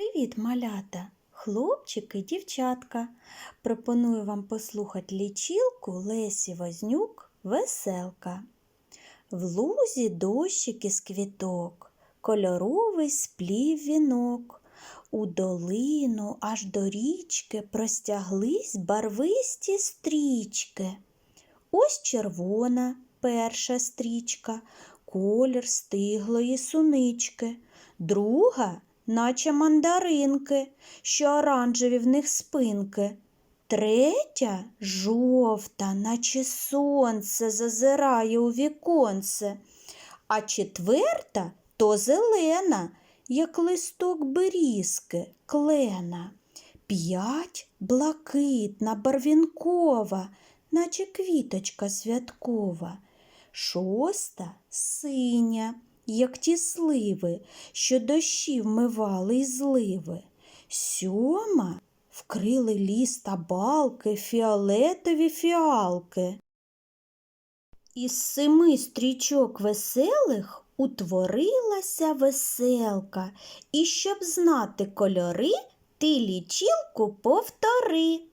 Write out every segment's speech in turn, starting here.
Привіт, малята, хлопчики, дівчатка. Пропоную вам послухати лічилку Лесі Вознюк Веселка. В лузі дощики з квіток, кольоровий сплів вінок. У долину аж до річки простяглись барвисті стрічки. Ось червона перша стрічка, колір стиглої сунички, друга, наче мандаринки, що оранжеві в них спинки. Третя жовта, наче сонце зазирає у віконце, а четверта то зелена, як листок берізки, клена. П'ять блакитна, барвінкова, наче квіточка святкова. Шоста синя, як ті сливи, що дощі вмивали й зливи. Сьома вкрили ліс та балки фіолетові фіалки. Із семи стрічок веселих утворилася веселка, і щоб знати кольори, ти лічилку повтори.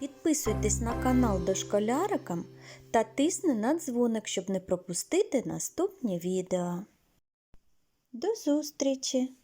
Підписуйтесь на канал Дошколярикам та тисни на дзвоник, щоб не пропустити наступні відео. До зустрічі!